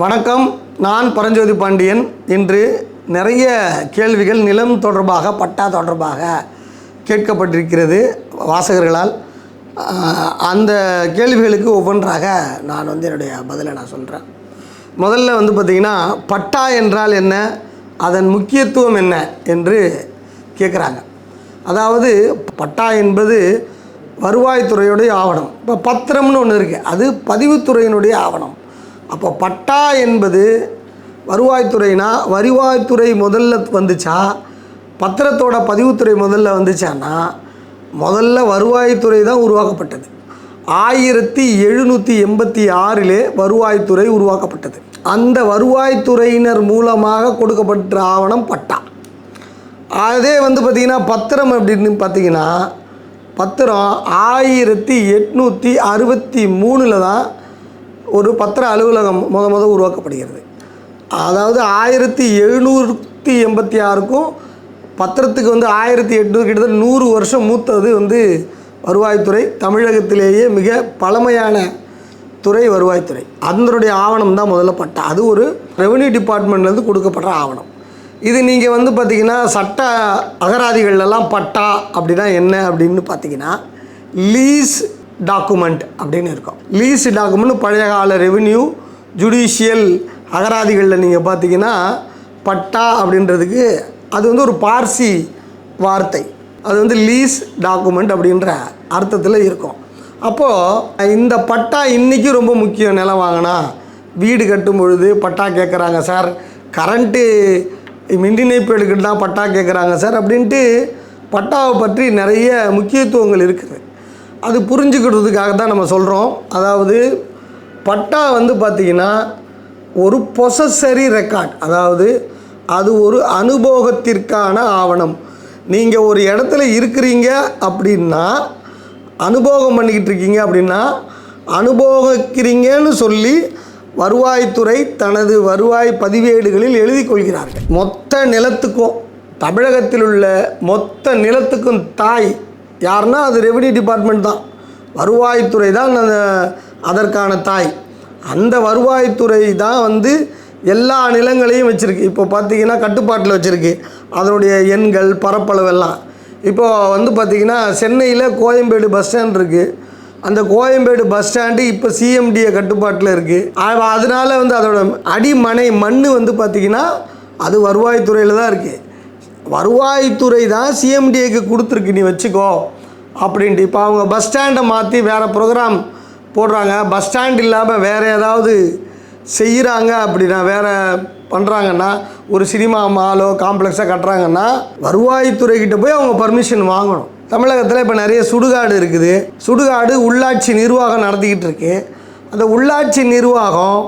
வணக்கம். நான் பரஞ்சோதி பாண்டியன். இன்று நிறைய கேள்விகள் நிலம் தொடர்பாக பட்டா தொடர்பாக கேட்கப்பட்டிருக்கிறது வாசகர்களால். அந்த கேள்விகளுக்கு ஒவ்வொன்றாக நான் வந்து என்னுடைய பதிலை நான் சொல்கிறேன் முதல்ல வந்து பார்த்திங்கன்னா பட்டா என்றால் என்ன? அதன் முக்கியத்துவம் என்ன? என்று கேட்குறாங்க. அதாவது பட்டா என்பது வருவாய்த்துறையுடைய ஆவணம். இப்போ பத்திரம்னு ஒன்று இருக்குது அது பதிவுத்துறையினுடைய ஆவணம். அப்போ பட்டா என்பது வருவாய்த்துறைனா வருவாய்த்துறை முதல்ல வந்துச்சா? பத்திரத்தோட பதிவுத்துறை முதல்ல வந்துச்சான்னா முதல்ல வருவாய்த்துறை தான் உருவாக்கப்பட்டது. ஆயிரத்தி எழுநூற்றி எண்பத்தி ஆறிலே வருவாய்த்துறை உருவாக்கப்பட்டது. அந்த வருவாய்த்துறையினர் மூலமாக கொடுக்கப்பட்ட ஆவணம் பட்டா. அதே வந்து பார்த்திங்கன்னா பத்திரம் அப்படின்னு பார்த்தீங்கன்னா பத்திரம் ஆயிரத்தி எட்நூற்றி அறுபத்தி மூணில் தான் ஒரு பத்திர அலுவலகம் முத முத உருவாக்கப்படுகிறது. அதாவது ஆயிரத்தி எழுநூற்றி எண்பத்தி ஆறுக்கும் பத்திரத்துக்கு வந்து ஆயிரத்தி எட்நூறு கிட்டத்தட்ட நூறு வருஷம் மூத்தது வந்து வருவாய்த்துறை. தமிழகத்திலேயே மிக பழமையான துறை வருவாய்த்துறை. அதனுடைய ஆவணம் தான் முதல்ல பட்டா. அது ஒரு ரெவன்யூ டிபார்ட்மெண்ட்லேருந்து கொடுக்கப்படுற ஆவணம். இது நீங்கள் வந்து பார்த்தீங்கன்னா சட்ட அகராதிகள்லாம் பட்டா அப்படின்னா என்ன அப்படின்னு பார்த்தீங்கன்னா லீஸ் டாக்குமெண்ட் அப்படின்னு இருக்கும். லீஸ் டாக்குமெண்ட் பழைய கால ரெவென்யூ ஜுடிஷியல் அகராதிகளில் நீங்கள் பார்த்தீங்கன்னா பட்டா அப்படின்றதுக்கு அது வந்து ஒரு பார்சி வார்த்தை. அது வந்து லீஸ் டாக்குமெண்ட் அப்படின்ற அர்த்தத்தில் இருக்கும். அப்போது இந்த பட்டா இன்றைக்கி ரொம்ப முக்கியம். நிலம் வாங்கினா வீடு கட்டும் பொழுது பட்டா கேட்குறாங்க சார் கரண்ட்டு மின் இணைப்பு எடுக்கிட்டு தான் பட்டா கேட்குறாங்க சார் அப்படின்ட்டு பட்டாவை பற்றி நிறைய முக்கியத்துவங்கள் இருக்குது. அது புரிஞ்சுக்கிறதுக்காக தான் நம்ம சொல்கிறோம் அதாவது பட்டா வந்து பார்த்திங்கன்னா ஒரு பொசஸரி ரெக்கார்ட் அதாவது அது ஒரு அனுபவத்திற்கான ஆவணம். நீங்கள் ஒரு இடத்துல இருக்கிறீங்க அப்படின்னா அனுபவம் பண்ணிக்கிட்டு இருக்கீங்க அப்படின்னா அனுபோகிக்கிறீங்கன்னு சொல்லி வருவாய்த்துறை தனது வருவாய் பதிவேடுகளில் எழுதி கொள்கிறார்கள். மொத்த நிலத்துக்கும் தமிழகத்தில் உள்ள மொத்த நிலத்துக்கும் தாய் யாருன்னா அது ரெவன்யூ டிபார்ட்மெண்ட் தான். வருவாய்த்துறை தான் அந்த அதற்கான தாய். அந்த வருவாய்த்துறை தான் வந்து எல்லா நிலங்களையும் வச்சுருக்கு. இப்போ பார்த்தீங்கன்னா கட்டுப்பாட்டில் வச்சுருக்கு. அதனுடைய எண்கள் பரப்பளவெல்லாம் இப்போது வந்து பார்த்திங்கன்னா சென்னையில் கோயம்பேடு பஸ் ஸ்டாண்ட் இருக்குது அந்த கோயம்பேடு பஸ் ஸ்டாண்டு இப்போ சிஎம்டிஏ கட்டுப்பாட்டில் இருக்குது அதனால் வந்து அதோட அடிமனை மண் வந்து பார்த்திங்கன்னா அது வருவாய்த்துறையில் தான் இருக்குது வருவாய்த்துறை தான் சிஎம்டிஏக்கு கொடுத்துருக்கு நீ வச்சுக்கோ. அப்படின்ட்டு இப்போ அவங்க பஸ் ஸ்டாண்டை மாற்றி வேறு ப்ரோக்ராம் போடுறாங்க. பஸ் ஸ்டாண்ட் இல்லாமல் வேறு ஏதாவது செய்கிறாங்க அப்படின்னா வேறு பண்ணுறாங்கன்னா ஒரு சினிமா மாலோ காம்ப்ளெக்ஸாக கட்டுறாங்கன்னா வருவாய்த்துறைக்கிட்ட போய் அவங்க பர்மிஷன் வாங்கணும். தமிழகத்தில் இப்போ நிறைய சுடுகாடு இருக்குது. சுடுகாடு உள்ளாட்சி நிர்வாகம் நடத்திக்கிட்டு இருக்கு. அந்த உள்ளாட்சி நிர்வாகம்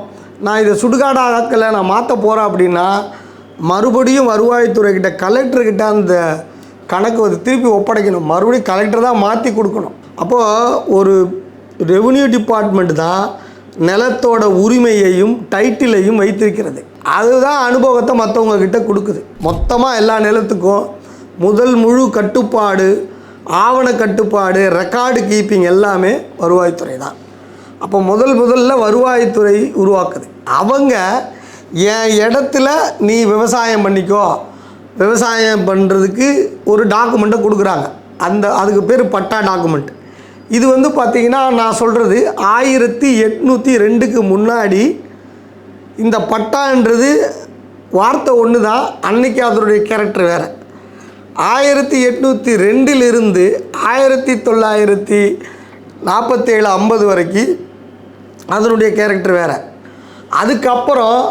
நான் இதை சுடுகாடாக்கலை நான் மாற்ற போகிறேன் அப்படின்னா மறுபடியும் வருவாய்த்துறைக்கிட்ட கலெக்டர்கிட்ட அந்த கணக்கு வந்து திருப்பி ஒப்படைக்கணும். மறுபடியும் கலெக்டர் தான் மாற்றி கொடுக்கணும். அப்போது ஒரு ரெவன்யூ டிபார்ட்மெண்ட் தான் நிலத்தோட உரிமையையும் டைட்டிலையும் வைத்திருக்கிறது. அதுதான் அனுபவத்தை மற்றவங்க கிட்ட கொடுக்குது. மொத்தமாக எல்லா நிலத்துக்கும் முதல் முழு கட்டுப்பாடு ஆவண கட்டுப்பாடு ரெக்கார்டு கீப்பிங் எல்லாமே வருவாய்த்துறை தான். அப்போ முதல் முதல்ல வருவாய்த்துறை உருவாக்குது. அவங்க என் இடத்துல நீ விவசாயம் பண்ணிக்கோ. விவசாயம் பண்ணுறதுக்கு ஒரு டாக்குமெண்ட்டை கொடுக்குறாங்க. அந்த அதுக்கு பேர் பட்டா டாக்குமெண்ட் இது வந்து பார்த்திங்கன்னா நான் சொல்கிறது ஆயிரத்தி எட்நூற்றி ரெண்டுக்கு முன்னாடி இந்த பட்டான்றது வார்த்தை ஒன்று தான் அன்னைக்கு அதனுடைய கேரக்டர் வேறு. ஆயிரத்தி எட்நூற்றி ரெண்டிலிருந்து ஆயிரத்தி தொள்ளாயிரத்தி நாற்பத்தேழு ஐம்பது வரைக்கும் அதனுடைய கேரக்டர் வேறு. அதுக்கப்புறம்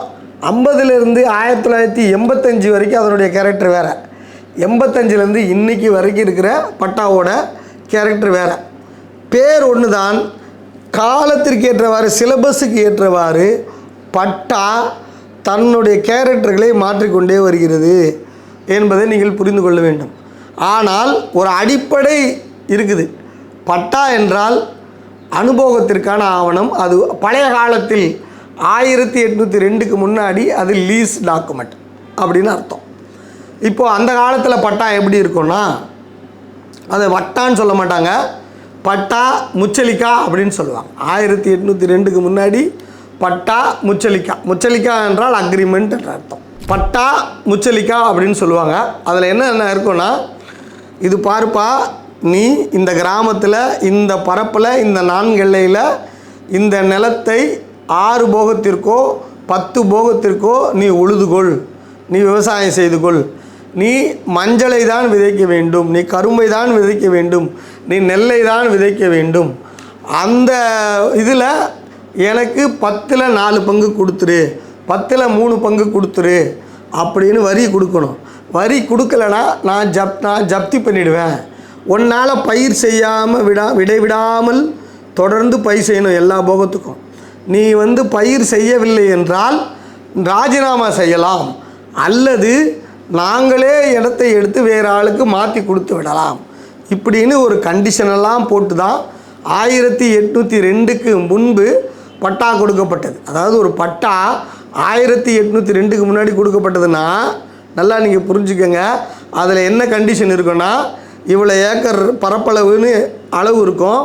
ஐம்பதுலேருந்து ஆயிரத்தி தொள்ளாயிரத்தி எண்பத்தஞ்சு வரைக்கும் அதனுடைய கேரக்டர் வேறு. எண்பத்தஞ்சிலேருந்து இன்னைக்கு வரைக்கும் இருக்கிற பட்டாவோட கேரக்டர் வேறு. பேர் ஒன்று தான் காலத்திற்கு ஏற்றவாறு சிலபஸுக்கு ஏற்றவாறு பட்டா தன்னுடைய கேரக்டர்களை மாற்றிக்கொண்டே வருகிறது என்பதை நீங்கள் புரிந்து கொள்ள வேண்டும். ஆனால் ஒரு அடிப்படை இருக்குது. பட்டா என்றால் அனுபவத்திற்கான ஆவணம் அது பழைய காலத்தில் ஆயிரத்தி எட்நூற்றி ரெண்டுக்கு முன்னாடி அது லீஸ் டாக்குமெண்ட் அப்படின்னு அர்த்தம். இப்போது அந்த காலத்தில் பட்டா எப்படி இருக்கும்னா அதை வட்டான்னு சொல்ல மாட்டாங்க. பட்டா முச்சலிக்கா அப்படின்னு சொல்லுவாங்க. ஆயிரத்தி எட்நூற்றி ரெண்டுக்கு முன்னாடி பட்டா முச்சலிக்கா. முச்சலிக்கா என்றால் அக்ரிமெண்ட் என்ற அர்த்தம். பட்டா முச்சலிக்கா அப்படின்னு சொல்லுவாங்க. அதில் என்ன என்ன இருக்குன்னா இது பார்ப்பா நீ இந்த கிராமத்தில் இந்த பரப்பில் இந்த நான்கெல்லையில் இந்த நிலத்தை ஆறு போகத்திற்கோ பத்து போகத்திற்கோ நீ உழுதுகொள். நீ விவசாயம் செய்து கொள் நீ மஞ்சளை தான் விதைக்க வேண்டும். நீ கரும்பை தான் விதைக்க வேண்டும். நீ நெல்லை தான் விதைக்க வேண்டும். அந்த இதில் எனக்கு பத்தில் நாலு பங்கு கொடுத்துரு. பத்தில் மூணு பங்கு கொடுத்துரு அப்படின்னு வரி கொடுக்கணும். வரி கொடுக்கலனா நான் ஜப் நான் ஜப்தி பண்ணிடுவேன். உன்னால் பயிர் செய்யாமல் விடா விடைவிடாமல் தொடர்ந்து பயிர் செய்யணும் எல்லா போகத்துக்கும். நீ வந்து பயிர் செய்யவில்லை என்றால் ராஜினாமா செய்யலாம். அல்லது நாங்களே இடத்தை எடுத்து வேறு ஆளுக்கு மாற்றி கொடுத்து விடலாம். இப்படின்னு ஒரு கண்டிஷனெல்லாம் போட்டு தான் ஆயிரத்தி எட்நூற்றி ரெண்டுக்கு முன்பு பட்டா கொடுக்கப்பட்டது. அதாவது ஒரு பட்டா ஆயிரத்தி எட்நூற்றி ரெண்டுக்கு முன்னாடி கொடுக்கப்பட்டதுன்னா நல்லா நீங்கள் புரிஞ்சுக்கங்க. அதில் என்ன கண்டிஷன் இருக்குன்னா இவ்வளோ ஏக்கர் பரப்பளவுன்னு அளவு இருக்கும்.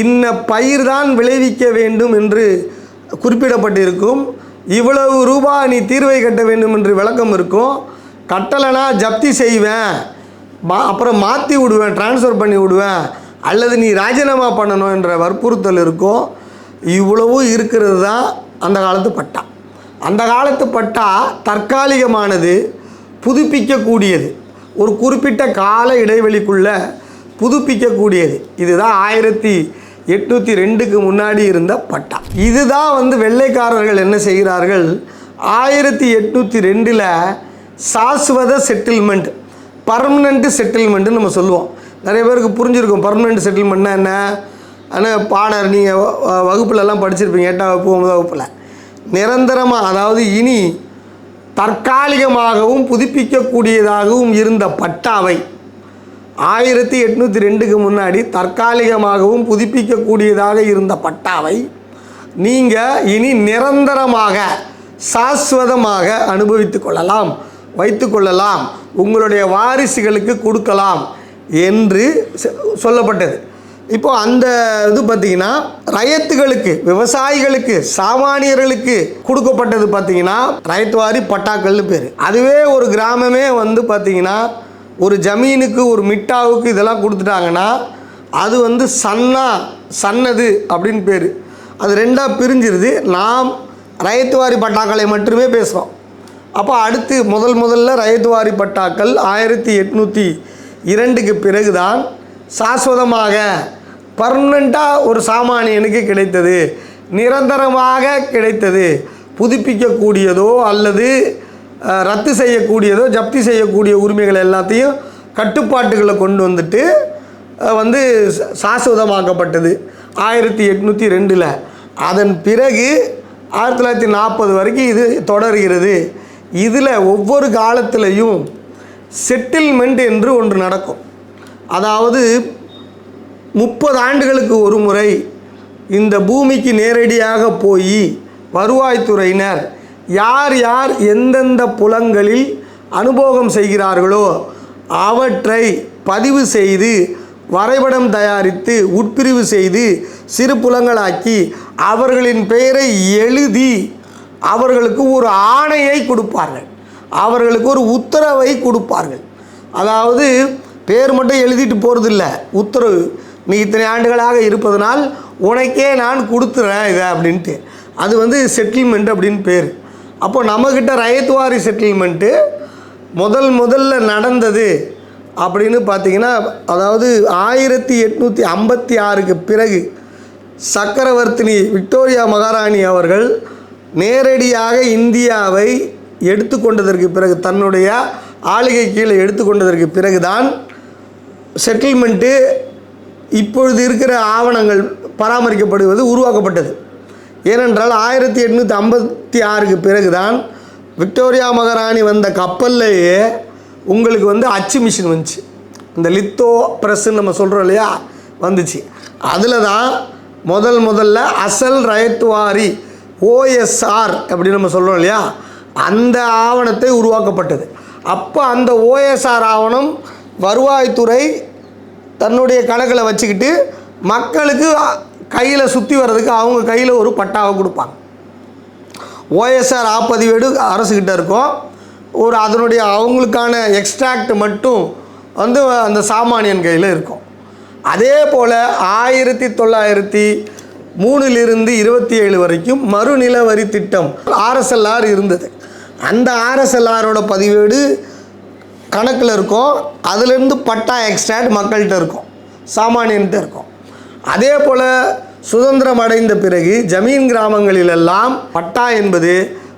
இன்ன பயிர் தான் விளைவிக்க வேண்டும் என்று குறிப்பிடப்பட்டிருக்கும். இவ்வளவு ரூபா நீ தீர்வை கட்ட வேண்டும் என்று விளக்கம் இருக்கும். கட்டலைனா ஜப்தி செய்வேன். மா அப்புறம் மாற்றி விடுவேன் ட்ரான்ஸ்ஃபர் பண்ணி விடுவேன். அல்லது நீ ராஜினாமா பண்ணணும் என்ற வற்புறுத்தல் இருக்கும். இவ்வளவும் இருக்கிறது தான் அந்த காலத்து பட்டா. அந்த காலத்து பட்டா தற்காலிகமானது புதுப்பிக்கக்கூடியது. ஒரு குறிப்பிட்ட கால இடைவெளிக்குள்ளே புதுப்பிக்கக்கூடியது. இதுதான் ஆயிரத்தி எட்நூற்றி ரெண்டுக்கு முன்னாடி இருந்த பட்டா. இதுதான் வந்து வெள்ளைக்காரர்கள் என்ன செய்கிறார்கள்? ஆயிரத்தி எட்நூற்றி ரெண்டில் சாஸ்வத செட்டில்மெண்ட் பர்மனண்ட் செட்டில்மெண்ட்டுன்னு நம்ம சொல்லுவோம். நிறைய பேருக்கு புரிஞ்சிருக்கும். பர்மனண்ட் செட்டில்மெண்ட்னா என்ன? ஆனால் பாடர் நீங்கள் வகுப்புலலாம் படிச்சிருப்பீங்க. எட்டாம் வகுப்பு ஒன்பதாம் வகுப்பில். நிரந்தரமாக அதாவது இனி தற்காலிகமாகவும் புதுப்பிக்கக்கூடியதாகவும் இருந்த பட்டாவை ஆயிரத்தி எட்நூற்றி ரெண்டுக்கு முன்னாடி தற்காலிகமாகவும் புதுப்பிக்கக்கூடியதாக இருந்த பட்டாவை நீங்கள் இனி நிரந்தரமாக சாஸ்வதமாக அனுபவித்து கொள்ளலாம் வைத்து கொள்ளலாம் உங்களுடைய வாரிசுகளுக்கு கொடுக்கலாம் என்று சொல்லப்பட்டது. இப்போ அந்த இது பார்த்தீங்கன்னா ரயத்துகளுக்கு விவசாயிகளுக்கு சாமானியர்களுக்கு கொடுக்கப்பட்டது பார்த்தீங்கன்னா ரயத்துவாரி பட்டாக்கள்னு பேர். அதுவே ஒரு கிராமமே வந்து பார்த்தீங்கன்னா ஒரு ஜமீனுக்கு ஒரு மிட்டாவுக்கு இதெல்லாம் கொடுத்துட்டாங்கன்னா அது வந்து சன்னா சன்னது அப்படின்னு பேர். அது ரெண்டாக பிரிஞ்சிருது. நாம் ரயத்துவாரி பட்டாக்களை மட்டுமே பேசுகிறோம் அப்போ அடுத்து முதல் முதல்ல ரயத்துவாரி பட்டாக்கள் ஆயிரத்தி எட்நூற்றி இரண்டுக்கு பிறகுதான் சாஸ்வதமாக பர்மனண்ட்டாக ஒரு சாமானியனுக்கு கிடைத்தது. நிரந்தரமாக கிடைத்தது. புதுப்பிக்கக்கூடியதோ அல்லது ரத்து செய்யக்கூடியதோ ஜப்தி செய்யக்கூடிய உரிமைகள் எல்லாத்தையும் கட்டுப்பாட்டுகளை கொண்டு வந்துட்டு வந்து சாஸ்வதமாக்கப்பட்டது. ஆயிரத்தி எட்நூற்றி ரெண்டில். அதன் பிறகு ஆயிரத்தி தொள்ளாயிரத்தி நாற்பது வரைக்கும் இது தொடர்கிறது. இதில் ஒவ்வொரு காலத்திலையும் செட்டில்மெண்ட் என்று ஒன்று நடக்கும். அதாவது முப்பது ஆண்டுகளுக்கு ஒரு முறை இந்த பூமிக்கு நேரடியாக போய் வருவாய்த்துறையினர் யார் யார் எந்தெந்த புலங்களில் அனுபோகம் செய்கிறார்களோ அவற்றை பதிவு செய்து வரைபடம் தயாரித்து உட்பிரிவு செய்து சிறு புலங்களாக்கி அவர்களின் பெயரை எழுதி அவர்களுக்கு ஒரு ஆணையை கொடுப்பார்கள். அவர்களுக்கு ஒரு உத்தரவை கொடுப்பார்கள். அதாவது பேர் மட்டும் எழுதிட்டு போகிறதில்ல உத்தரவு. நீ இத்தனை ஆண்டுகளாக இருப்பதனால் உனக்கே நான் கொடுத்துறேன் இதை அப்படின்ட்டு. அது வந்து செட்டில்மெண்ட் அப்படின்னு பேர். அப்போ நம்மக்கிட்ட ரயத்வாரி செட்டில்மெண்ட்டு முதல் முதல்ல நடந்தது அப்படின்னு பார்த்தீங்கன்னா அதாவது ஆயிரத்தி எட்நூற்றி ஐம்பத்தி ஆறுக்கு பிறகு சக்கரவர்த்தினி விக்டோரியா மகாராணி அவர்கள் நேரடியாக இந்தியாவை எடுத்துக்கொண்டதற்கு பிறகு தன்னுடைய ஆளுகை கீழே எடுத்துக்கொண்டதற்கு பிறகுதான் செட்டில்மெண்ட்டு இப்பொழுது இருக்கிற ஆவணங்கள் பராமரிக்கப்படுவது உருவாக்கப்பட்டது. ஏனென்றால் ஆயிரத்தி எட்நூற்றி ஐம்பத்தி ஆறுக்கு பிறகுதான் விக்டோரியா மகாராணி வந்த கப்பல்லையே உங்களுக்கு வந்து அச்சு மிஷின் வந்துச்சு. இந்த லித்தோ ப்ரெஸ்ஸுன்னு நம்ம சொல்கிறோம் இல்லையா? வந்துச்சு. அதில் தான் முதல் முதல்ல அசல் ரயத்துவாரி ஓஎஸ்ஆர் அப்படின்னு நம்ம சொல்கிறோம் இல்லையா? அந்த ஆவணத்தை உருவாக்கப்பட்டது. அப்போ அந்த ஓஎஸ்ஆர் ஆவணம் வருவாய்த்துறை தன்னுடைய கணக்கில் வச்சுக்கிட்டு மக்களுக்கு கையில் சுற்றி வர்றதுக்கு அவங்க கையில் ஒரு பட்டாவை கொடுப்பாங்க. ஓஎஸ்ஆர் ஆப்பதிவேடு அரசுக்கிட்ட இருக்கும். ஒரு அதனுடைய அவங்களுக்கான எக்ஸ்ட்ராக்ட் மட்டும் வந்து அந்த சாமானியன் கையில் இருக்கும். அதே போல் ஆயிரத்தி தொள்ளாயிரத்தி மூணுலிருந்து இருபத்தி ஏழு வரைக்கும் மறுநில வரி திட்டம் ஆர்எஸ்எல்ஆர் இருந்தது. அந்த ஆர்எஸ்எல்ஆரோட பதிவேடு கணக்கில் இருக்கும். அதுலேருந்து பட்டா எக்ஸ்ட்ராக்ட் மக்கள்கிட்ட இருக்கும். சாமானியன்கிட்ட இருக்கும். அதே போல் சுதந்திரம் அடைந்த பிறகு ஜமீன் கிராமங்களிலெல்லாம் பட்டா என்பது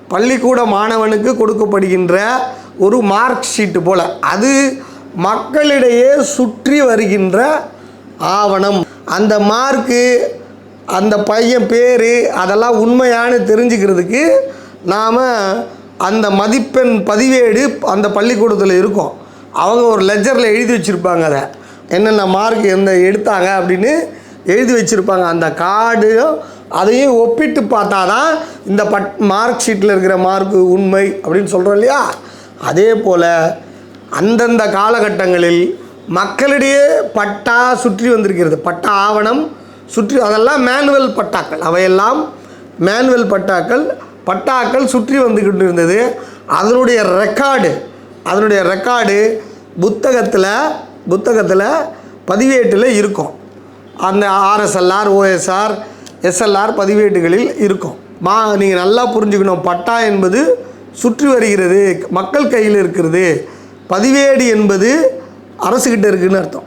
பள்ளிக்கூட மாணவனுக்கு கொடுக்கப்படுகின்ற ஒரு மார்க் ஷீட்டு போல். அது மக்களிடையே சுற்றி வருகின்ற ஆவணம். அந்த மார்க்கு அந்த பையன் பேர் அதெல்லாம் உண்மையானு தெரிஞ்சுக்கிறதுக்கு நாம் அந்த மதிப்பெண் பதிவேடு அந்த பள்ளிக்கூடத்தில் இருக்கும். அவங்க ஒரு லெஜரில் எழுதி வச்சுருப்பாங்க அதை. என்னென்ன மார்க் எந்த எடுத்தாங்க அப்படின்னு எழுதி வச்சுருப்பாங்க. அந்த கார்டையும் அதையும் ஒப்பிட்டு பார்த்தா தான் இந்த பட் மார்க் ஷீட்டில் இருக்கிற மார்க்கு உண்மை அப்படின்னு சொல்கிறோம் இல்லையா? அதே போல் அந்தந்த காலகட்டங்களில் மக்களிடையே பட்டா சுற்றி வந்திருக்கிறது. பட்டா ஆவணம் சுற்றி அதெல்லாம் மேனுவல் பட்டாக்கள். அவையெல்லாம் மேனுவல் பட்டாக்கள். பட்டாக்கள் சுற்றி வந்துக்கிட்டு இருந்தது. அதனுடைய ரெக்கார்டு அதனுடைய ரெக்கார்டு புத்தகத்தில் புத்தகத்தில் பதிவேட்டில் இருக்கும். அந்த ஆர்எஸ்எல்ஆர் ஓஎஸ்ஆர் எஸ்எல்ஆர் பதிவேடுகளில் இருக்கும். மா நீங்கள் நல்லா புரிஞ்சுக்கணும். பட்டா என்பது சுற்றி வருகிறது மக்கள் கையில் இருக்கிறது. பதிவேடு என்பது அரசுக்கிட்ட இருக்குதுன்னு அர்த்தம்.